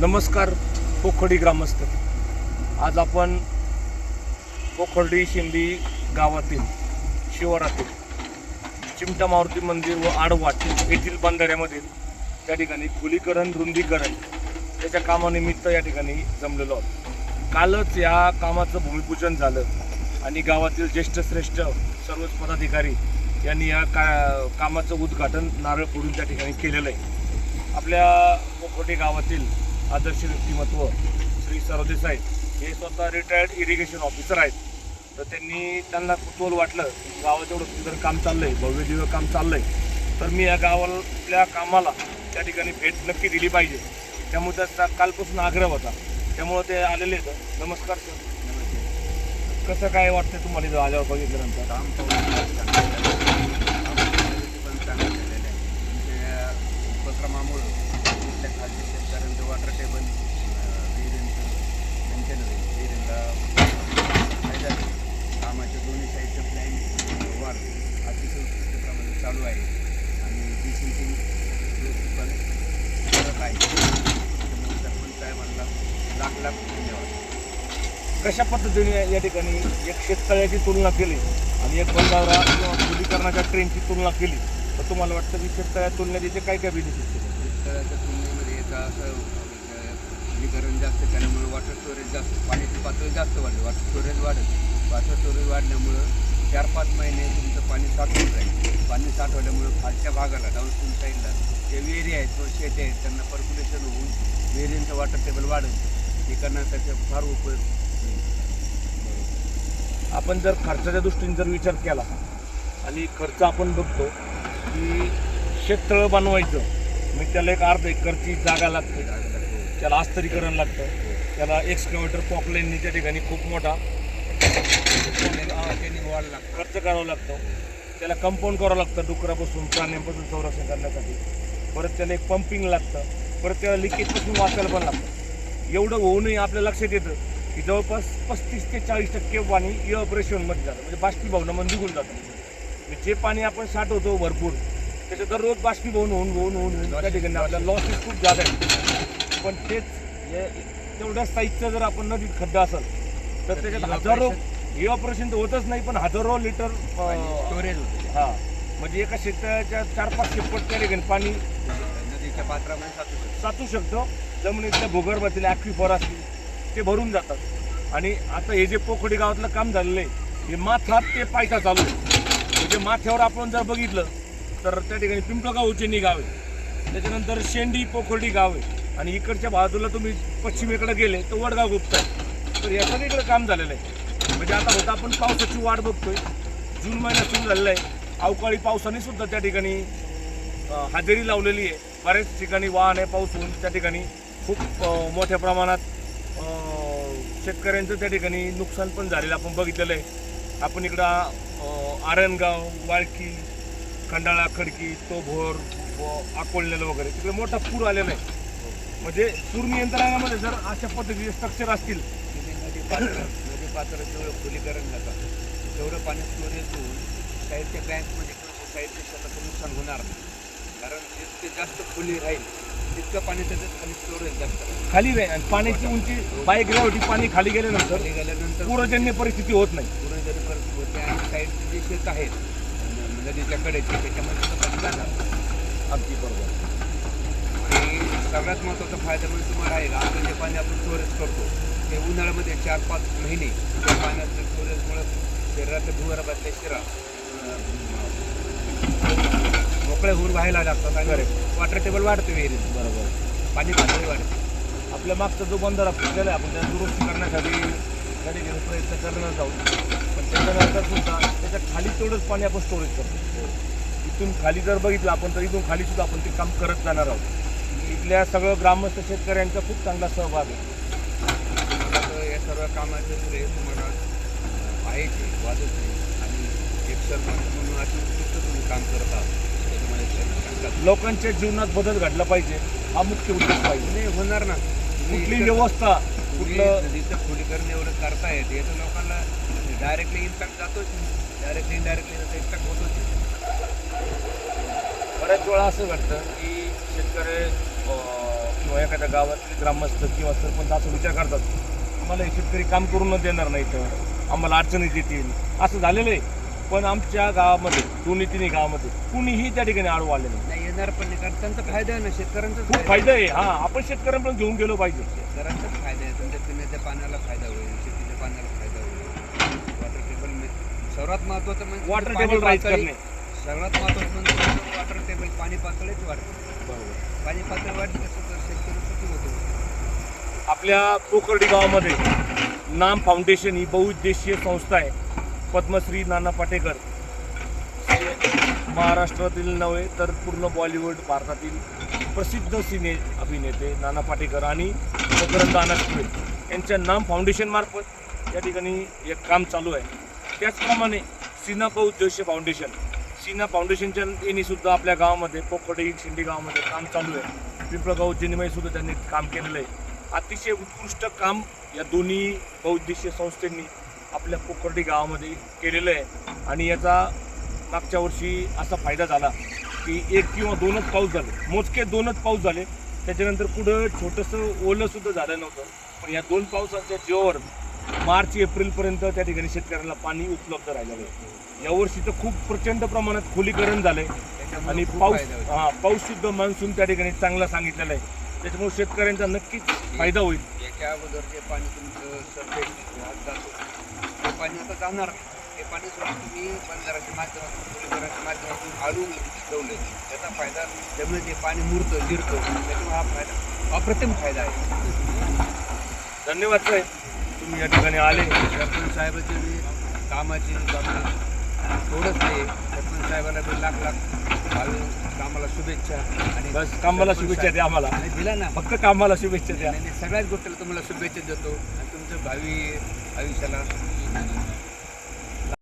नमस्कार पोखर्डी ग्रामस्थ. आज आपण पोखर्डी शिंदी गावातील शिवारातील चिमटा मारुती मंदिर व आडवाट येथील बंधाऱ्यामधील त्या ठिकाणी खुलीकरण रुंदीकरण त्याच्या कामानिमित्त या ठिकाणी जमलेलो आहोत. कालच या कामाचं भूमिपूजन झालं आणि गावातील ज्येष्ठ श्रेष्ठ सर्वच पदाधिकारी यांनी या का कामाचं उद्घाटन नारळ फोडून त्या ठिकाणी केलेलं आहे. आपल्या पोखर्डी गावातील आदर्श व्यक्तिमत्व श्री सरदेसाई हे स्वतः रिटायर्ड इरिगेशन ऑफिसर आहेत. तर त्यांनी त्यांना कुतूहल वाटलं की गावात एवढं सुंदर काम चाललं आहे भव्यदिव्य काम चाललं आहे तर मी या गावातल्या कामाला त्या ठिकाणी भेट नक्की दिली पाहिजे. त्यामुळे त्याचा कालपासून आग्रह होता. त्यामुळं ते आलेले आहेत. नमस्कार सर. कसं काय वाटतं तुम्हाला इथं आल्यावर बघितल्यानंतर काम पाहून पण चांगलं झालेलं आहे तुमच्या उपक्रमामुळं इथल्या खालच्या शेतकऱ्यांचं वॉटर टेबल विहिरींचं मेंटेनर आहे विहिरींना फायदा आहे. कामाच्या दोन्ही साईडचं प्लॅन वाढ अतिशय उत्कृष्ट प्रमाणे चालू आहे. आणि डिसिंकिंग पण करत आहे सरपंच साहेबांना लाख लाख धन्यवाद. कशा पद्धतीने या ठिकाणी एक शेततळ्याची तुलना केली आणि एक बंधारा किंवा खुलीकरणाच्या ट्रेनची तुलना केली? तर तुम्हाला वाटतं की शेततळ्या तुलनेत याचे काय काय बेनिफिट्स शेततळ्याच्या तुलनेमध्ये याचा असं अं, जास्त केल्यामुळे वॉटर स्टोरेज जास्त पाण्याची पातळी जास्त वाढली. वॉटर स्टोरेज वाढत वॉटर स्टोरेज वाढल्यामुळं चार पाच महिने तुमचं पाणी साठवून राहील. पाणी साठवल्यामुळं खालच्या भागाला डाऊनस्ट्रीम साईडला जे विहिरी आहेत किंवा शेती आहेत त्यांना पर्क्युलेशन होऊन विहिरींचं वॉटर टेबल वाढेल. पिकांना त्याचा फार उपयोग. आपण जर खर्चाच्या दृष्टीने जर विचार केला आणि खर्च आपण बघतो की शेततळं बनवायचं मग त्याला एक अर्ध एकरची जागा लागते. त्याला अस्तरीकरण लागतं. त्याला एक्सकॅवेटर पॉकलाईननी त्या ठिकाणी खूप मोठा ट्रेनिंग लागतं खर्च करावा लागतो. त्याला कंपाऊंड करावं लागतं डुकरापासून प्राण्यांपासून संरक्षण करण्यासाठी. परत त्याला एक पंपिंग लागतं. परत त्याला लिकेजपासून वाचायला पण लागतं. एवढं होऊनही आपल्या लक्षात येतं की जवळपास पस्तीस ते चाळीस टक्के पाणी इऑपरेशनमध्ये जातं. म्हणजे बाष्पीभवनामध्ये निघून जातं. म्हणजे जे पाणी आपण साठवतो भरपूर त्याचं दररोज बाष्पीभवन होऊन होऊन होऊन होऊन त्या ठिकाणी आपल्याला लॉसेस खूप जास्त आहेत. पण तेच तेवढ्या साईजचं जर आपण नदीत खड्डा असेल तर त्याच्यात हजारो हे ऑपरेशन तर होतच नाही पण हजारो लिटर स्टोरेज होते. हा. म्हणजे एका शेतकऱ्याच्या चार पाच शेपट त्या ठिकाणी पाणी नदीच्या पात्रामध्ये साचू शकतो. साचू शकतो. जमिनीतल्या भूगर्भातील ॲक्विफर असतील ते भरून जातात. आणि आता हे जे पोखडी गावातलं काम झालेलं आहे हे माथात ते पायथा चालू आहे. म्हणजे माथ्यावर आपण जर बघितलं तर त्या ठिकाणी पिंपळगाव उच्चनी गाव आहे. त्याच्यानंतर शेंडी पोखर्डी गाव आहे. आणि इकडच्या बाजूला तुम्ही पश्चिमेकडे गेले तर वडगाव गुप्त आहे. तर या सगळीकडे काम झालेलं आहे. म्हणजे आता होता आपण पावसाची वाट बघतोय. जून महिना सुरू झालेला आहे. अवकाळी पावसाने सुद्धा त्या ठिकाणी हजेरी लावलेली आहे. बऱ्याच ठिकाणी वाहन आहे पाऊस होऊन त्या ठिकाणी खूप मोठ्या प्रमाणात शेतकऱ्यांचं त्या ठिकाणी नुकसान पण झालेलं आपण बघितलेलं आहे. आपण इकडं आरणगाव वाळकी खंडाळा खडकी तोभोर व आकोळलेलं वगैरे तिकडे मोठा पूर आलेला आहे. म्हणजे पूर नियंत्रणामध्ये जर अशा पद्धतीचे स्ट्रक्चर असतील पात्र जेवढं खोलीकरण जातं तेवढं पाणी स्टोरेज होऊन साईडच्या बँकमध्ये किंवा साईडच्या शेताचं नुकसान होणार नाही. कारण जितके जास्त खोली राहील तितकं पाणी त्याच्यात खाली स्टोरेज जास्त. राहील. खाली राहील आणि पाण्याची उंची बाय ग्रॅव्हिटी पाणी खाली गेल्यानंतर खाली गेल्यानंतर पूरजन्य परिस्थिती होत नाही. पुढे जरी परत होते आणि साईडचे जे शेत आहेत नदीच्या कडेचे त्याच्यामध्ये तर पाणी जाणार. अगदी बरोबर. सगळ्यात महत्त्वाचा फायदा म्हणजे तुम्हाला आहे आता जे पाणी आपण स्टोरेज करतो ते उन्हाळ्यामध्ये चार पाच महिने त्या पाण्याचं स्टोरेजमुळे शरीराच्या भूगर्भातल्या शिरा मोकळे होऊन व्हायला लागतात आणि वॉटर टेबल वाढते विहिरीत. बरोबर. पाणी पातळी वाढते. आपल्या मागचा जो बंधारा फुटलेला आहे आपण त्याला दुरुस्ती करण्यासाठी त्या ठिकाणी प्रयत्न करणार आहोत. पण त्याच्यानंतर सुद्धा त्याच्याखाली तेवढंच पाणी आपण स्टोरेज करतो. इथून खाली जर बघितलं आपण तर इथून खाली सुद्धा आपण ते काम करत जाणार आहोत. इथल्या सगळं ग्रामस्थ शेतकऱ्यांचा खूप चांगला सहभाग आहे. तर या सर्व कामाचे श्रेय तुम्हाला आहे, वादच नाही. आणि एक सरपंच म्हणून अति उत्कृष्ट तुम्ही काम करत आहात. लोकांच्या जीवनात बदल घडला पाहिजे हा मुख्य उद्देश पाहिजे. नाही होणार ना. तुम्ही कुठली व्यवस्था तुम्ही कुठलं नदीचं खोलीकरण एवढं करतायत याचं लोकांना डायरेक्टली इम्पॅक्ट जातोच. डायरेक्टली इनडायरेक्टली त्याचा इम्पॅक्ट होतोच. बऱ्याच वेळा असं घडतं की शेतकरी किंवा एखाद्या गावातले ग्रामस्थ किंवा सरपंच असं विचार करतात आम्हाला हे शेतकरी काम करूनच देणार नाही तर आम्हाला अडचणीत येतील. असं झालेलं आहे. पण आमच्या गावामध्ये दोन्ही तिन्ही गावामध्ये कुणीही त्या ठिकाणी आडू आले नाही. येणार पण नाही कारण त्यांचा फायदा आहे ना शेतकऱ्यांचाच खूप फायदा आहे. हा आपण शेतकऱ्यांपर्यंत घेऊन गेलो पाहिजे. शेतकऱ्यांचाच फायदा आहे. तुमच्या पिण्याच्या पाण्याला फायदा होईल शेतीच्या पाण्याला फायदा होईल. वॉटर टेबल सर्वात महत्वाचं म्हणजे वॉटर टेबल राईज पातळी- करणे. सर्वात महत्वाचं म्हणजे वॉटर टेबल पाणी पातळीच वाढते. पाणी पातळी वाढली तर शेतकरी सुखी होतो आपल्या पोखर्डी गावामध्ये नाम फाउंडेशन ही बहुउद्देशीय संस्था आहे. पद्मश्री नाना पाटेकर. महाराष्ट्रातील नव्हे तर पूर्ण बॉलिवूड भारतातील प्रसिद्ध सिने अभिनेते नाना पाटेकर आणि मकरंद अनासपुरे यांच्या नाम फाउंडेशनमार्फत या ठिकाणी एक काम चालू आहे. त्याचप्रमाणे सीना बहुउद्देशीय फाउंडेशन. सीना फाउंडेशनच्या यांनी सुद्धा आपल्या गावामध्ये पोखडी शिंदे गावामध्ये काम चालू आहे. पिंपळगाव जिनिमय सुद्धा त्यांनी काम केलेलं आहे. अतिशय उत्कृष्ट काम या दोन्ही बहुउद्देशीय संस्थेंनी आपल्या पोखर्डी गावामध्ये केलेलं आहे. आणि याचा मागच्या वर्षी असा फायदा झाला की एक किंवा दोनच पाऊस झाले. मोजके दोनच पाऊस झाले. त्याच्यानंतर पुढं छोटंसं ओलंसुद्धा झालं नव्हतं. पण या दोन पावसाच्या जीवावर मार्च एप्रिलपर्यंत त्या ठिकाणी शेतकऱ्यांना पाणी उपलब्ध राहिलेलं आहे. यावर्षी तर खूप प्रचंड प्रमाणात खोलीकरण झालंय. त्याच्यामुळे आणि पाऊस. हा पाऊस सुद्धा मान्सून त्या ठिकाणी चांगला सांगितलेला आहे. त्याच्यामुळे शेतकऱ्यांचा नक्कीच फायदा होईल. याच्या अगोदर जे पाणी तुमचं सरफेस जातो ते पाणी आता जाणार नाही. ते पाणी सुद्धा तुम्ही बंधाराच्या माध्यमातून खोलीकरणाच्या माध्यमातून आळून ठेवले त्याचा फायदा त्यामुळे ते पाणी मुरतं जिरतं. त्याच्यामुळे हा फायदा अप्रतिम फायदा आहे. धन्यवाद साहेब. तुम्ही या ठिकाणी आले. सरपंच साहेबाची बी कामाची बाबतीत थोडंच नाही सरपंच साहेबाला बी लाख लाख भावी कामाला शुभेच्छा आणि बस कामाला शुभेच्छा द्या आम्हाला. नाही दिला ना. फक्त कामाला शुभेच्छा द्या. आणि सगळ्याच गोष्टीला तुम्हाला शुभेच्छा देतो आणि तुमचं भावी आयुष्याला